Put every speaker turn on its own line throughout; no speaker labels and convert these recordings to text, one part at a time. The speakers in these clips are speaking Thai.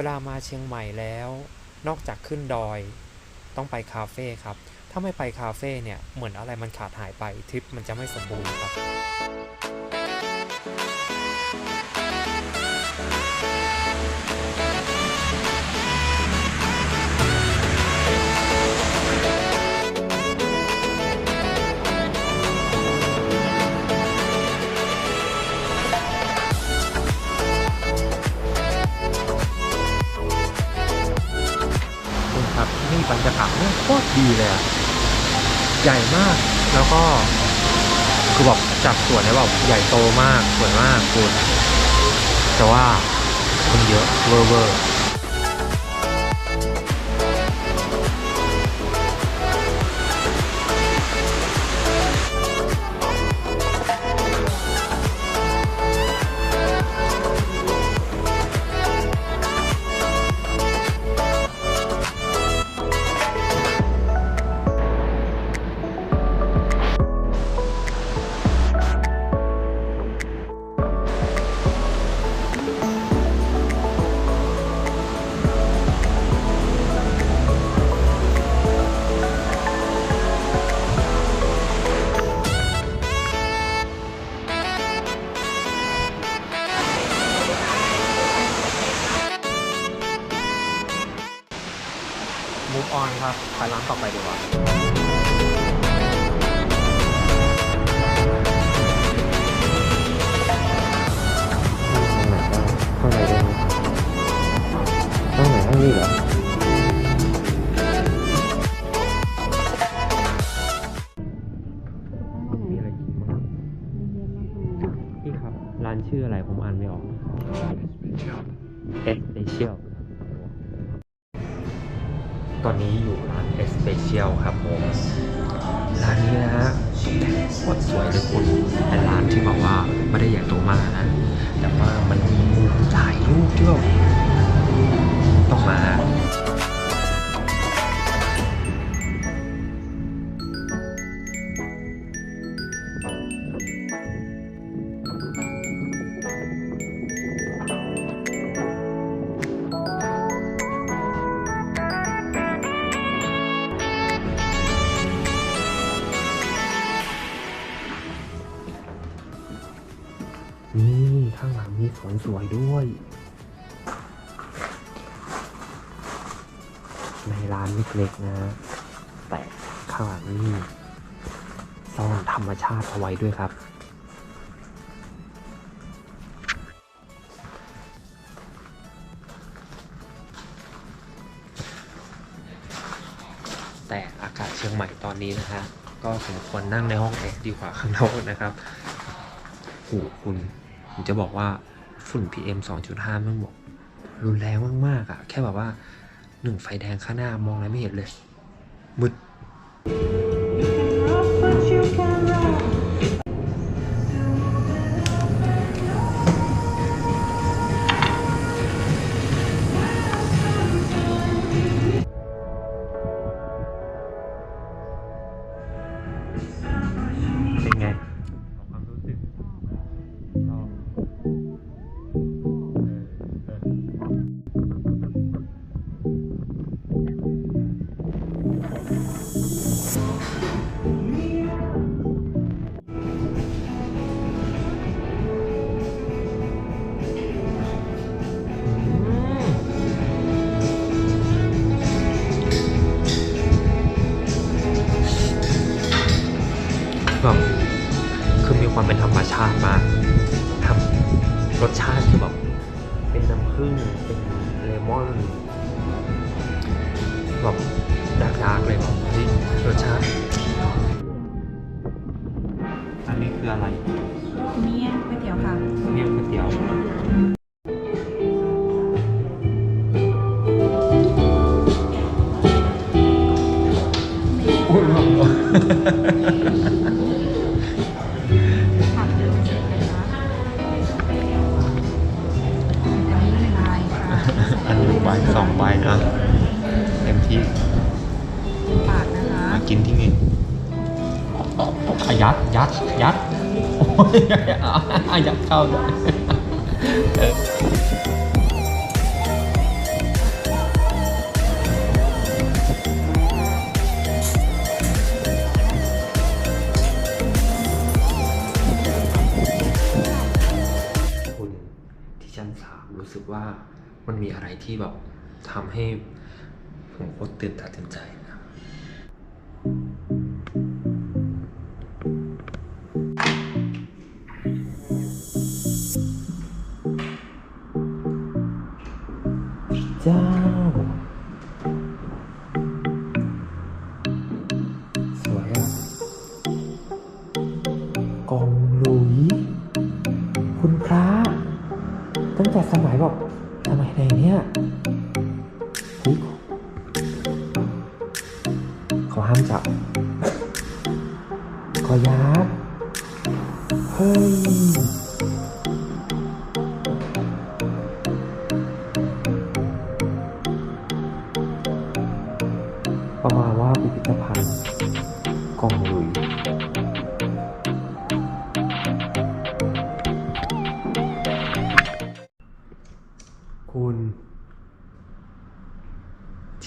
วลามาเชียงใหม่แล้ว นอกจากขึ้นดอย ต้องไปคาเฟ่ครับ ถ้าไม่ไปคาเฟ่เนี่ยเหมือนอะไรมันขาดหายไปทริปมันจะไม่สมบูรณ์ครับ
เนี่ยโคตรดีเลยอะใหญ่มากแล้วก็คือแบบจัดสวนเนี่ยแบบใหญ่โตมากสวยมากคุณแต่ว่าคนเยอะเวอร์เวอร์้งนี้เหรอพี่ครับ ร้านชื่ออะไรผมอ่านไม่ออก ในร้านเล็กๆนะ แต่ข้างหลังนี่ซ่อนธรรมชาติเอาไว้ด้วยครับ แต่อากาศเชียงใหม่ตอนนี้นะฮะก็สมควรนั่งในห้องแอร์ดีกว่าข้างนอกนะครับโหคุณผมจะบอกว่าฝุ่น PM 2.5 มันบอกรุนแรงมากๆอะ่ะ แค่แบบว่า หนึ่งไฟแดงข้างหน้ามองอะไรไม่เห็นเลย มืด รสชาติคือแบบเป็นน้ำผึ้งเป็นเลมอนแบบดาร์กๆเลยแบบเฮ้ยรสชาติ อันนี้คืออะไร
เมี่ยงก๋วยเตี๋ยวค่ะ
เมี่ยงก๋วยเตี๋ยว
บ
สองใบอะเต็มที่
ปากนะคะ
มากินที่นี่อายัดยัดยัดโอ้ยอายัดเข้าเลยรู้สึกว่า มีอะไรที่แบบทำให้ผมโคตรตื่นตาตื่นใจนะเจ้า สวยอะกองหลุย คุณพระตั้งแต่สมัยแบบ ทำไมในเนี้ยเขาห้ามจับ ขอยักเฮ้ย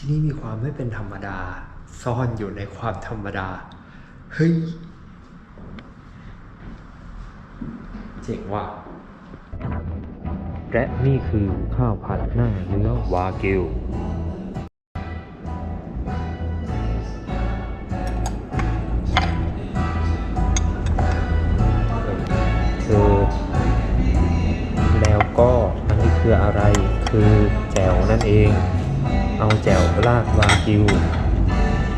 ที่นี่มีความไม่เป็นธรรมดา ซ่อนอยู่ในความธรรมดา เฮ้ย เจ๋งว่ะ และนี่คือข้าวผัดหน้าเนื้อวากิวคือแล้วก็อันนี้คืออะไรคือแจ่วนั่นเอง เอาแจ่วราดวากิว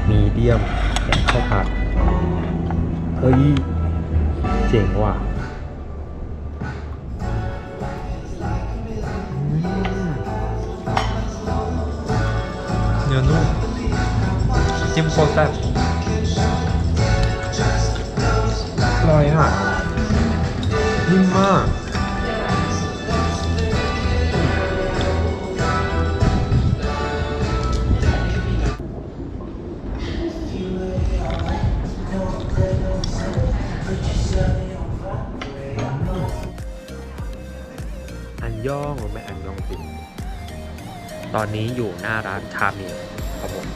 มีเดียมและข้าวผัด เฮ้ย เจ๋งว่ะเนื้อนุ่มจิ้มโคตรแซ่บอร่อยอะนิ่มมาก ตอนนี้อยู่หน้าร้านทามีครับผม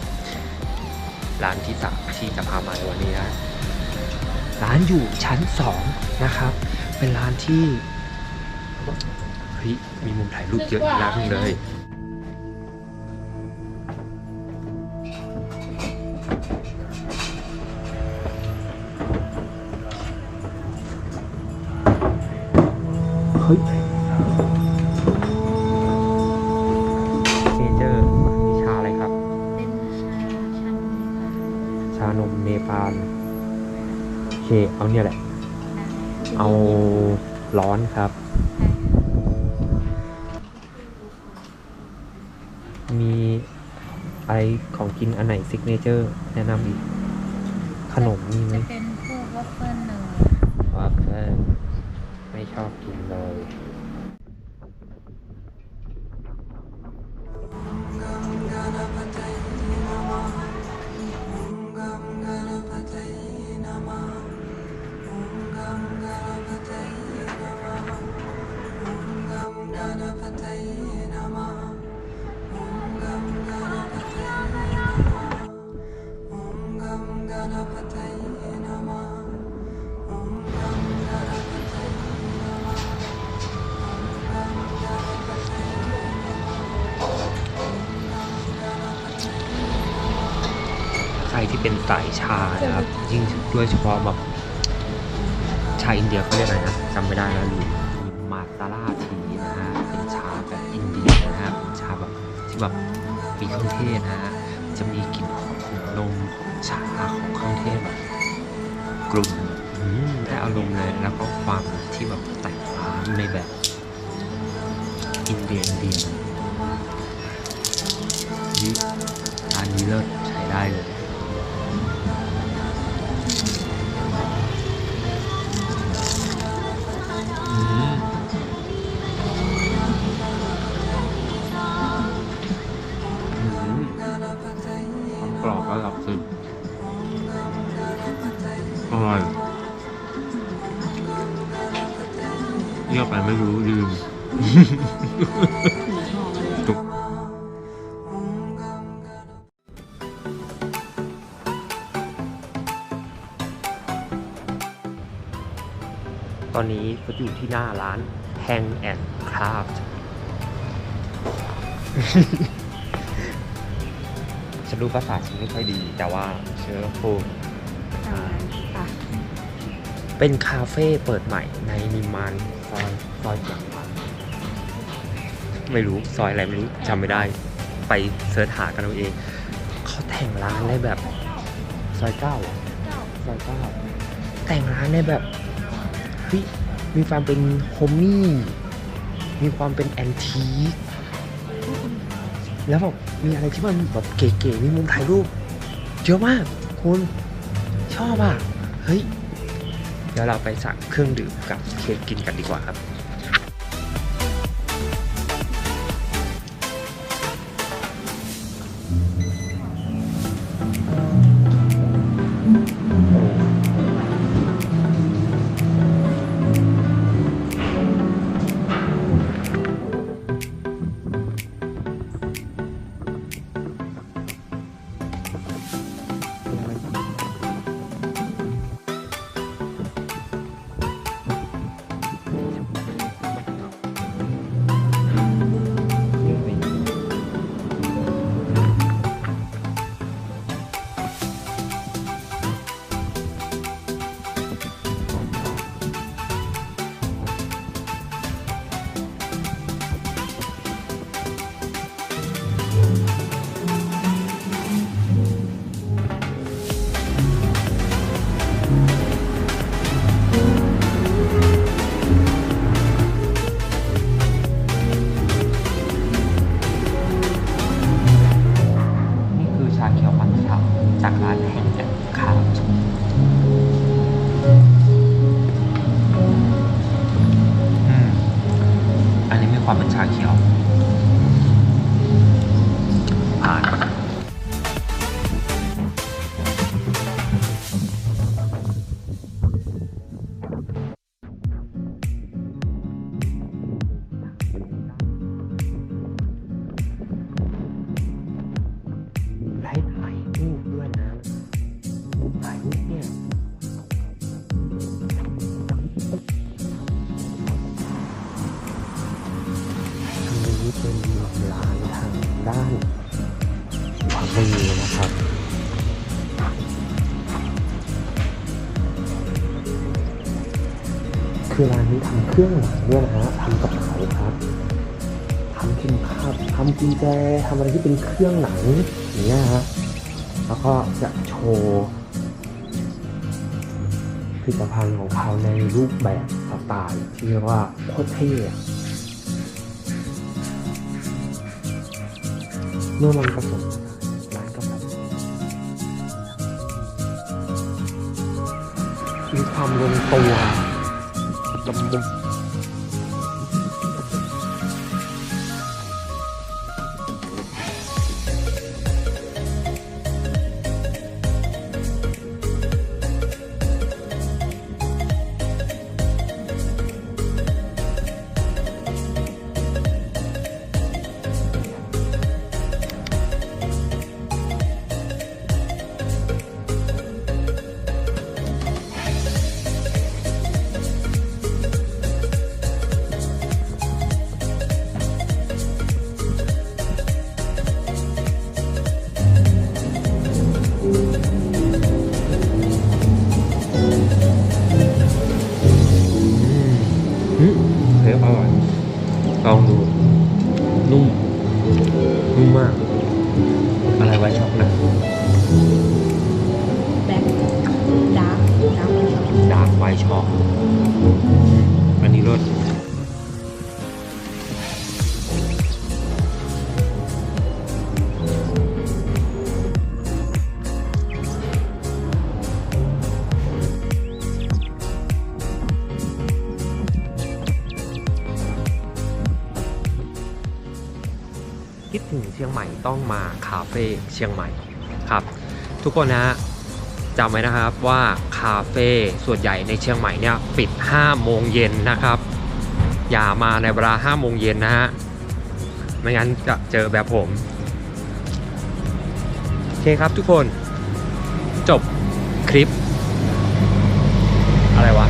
ร้านที่สามที่จะพามาในวันนี้นะ ร้านอยู่ชั้นสองนะครับ เป็นร้านที่เฮ้ยมีมุมถ่ายรูปเยอะอีกร้านนึงเลยา
น
มเนปาลโอเค เอาเนี่ยแหละ เอาร้อนครับ มีอะไรของกินอันไหนซิกเนเจอร์ แนะนำอีก ขนมมีไหม
จะเป็นพวกวัฟเฟิลเนย
วัฟเฟิลไม่ชอบกินเลย รที่เป็นสายชานะครับ ยิ่งด้วยเฉพาะแบบชาอินเดียเขาเรียกอะไรนะจำไม่ได้แล้วลืมมีมาซาลาทีนะฮะเป็นชาแบบอินเดียนะฮะเป็นชาแบบที่แบบมีเครื่องเทศนะฮะจะมีกลิ่นหอมของนมของชาของเครื่องเทศแบบกลุ่มอืมได้อารมณ์เลยแล้วก็ความที่แบบแตกต่างในแบบอินเดียอินเดียนี่ร้านนี้เลิศใช้ได้เลย ตอนนี้ก็อยู่ที่หน้าร้าน Hang and Craft ฉันรู้ภาษาฉันไม่ค่อยดี แต่ว่าเชื่อพูด
ทำงานค่ะ
เป็นคาเฟ่เปิดใหม่ในนิมานซอยซอยจังหวัดไม่รู้ซอยอะไรไม่รู้จำไม่ได้ ไปเสิร์ชหากันเอาเอง เขาแต่งร้านได้แบบ ซอยเก้าซอยเก้าแต่งร้านได้แบบ เฮ้ยมีความเป็นโฮมมี่มีความเป็นแอนทีคแล้วแบบมีอะไรที่มันแบบเก๋ๆมีมุมถ่ายรูปเยอะมากคุณชอบอะ เฮ้ย เดี๋ยวเราไปสั่งเครื่องดื่มกับเค้กกินกันดีกว่าครับ รื่องหนังด้วยนะฮะทำกระเป๋าครับทำเข็มขัดทำกุญแจทำอะไรที่เป็นเครื่องหนังอย่างเงี้ยฮะแล้วก็จะโชว์ผลิตภัณฑ์ของเขาในรูปแบบสไตล์ที่เรียกว่าโคตรเท่เมื่อมันผสมร้านก็แบบมีความลงตัวละมุน ต้องมาคาเฟ่เชียงใหม่ครับ ทุกคนนะฮะจำไว้นะครับว่าคาเฟ่ส่วนใหญ่ในเชียงใหม่เนี่ยปิด 5 โมงเย็นนะครับ อย่ามาในเวลา 5 โมงเย็นนะฮะไม่งั้นจะเจอแบบผมโอเคครับทุกคนจบคลิป อะไรวะ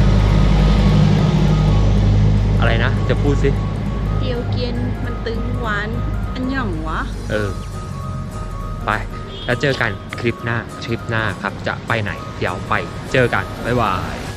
อะไรนะ จะพูดสิ
เดียวเกียนมันตึงหวาน อันอันหยังวะ
เออ ไป แล้วเจอกันคลิปหน้าคลิปหน้าครับจะไปไหน เดี๋ยวไปเจอกัน บ๊ายบาย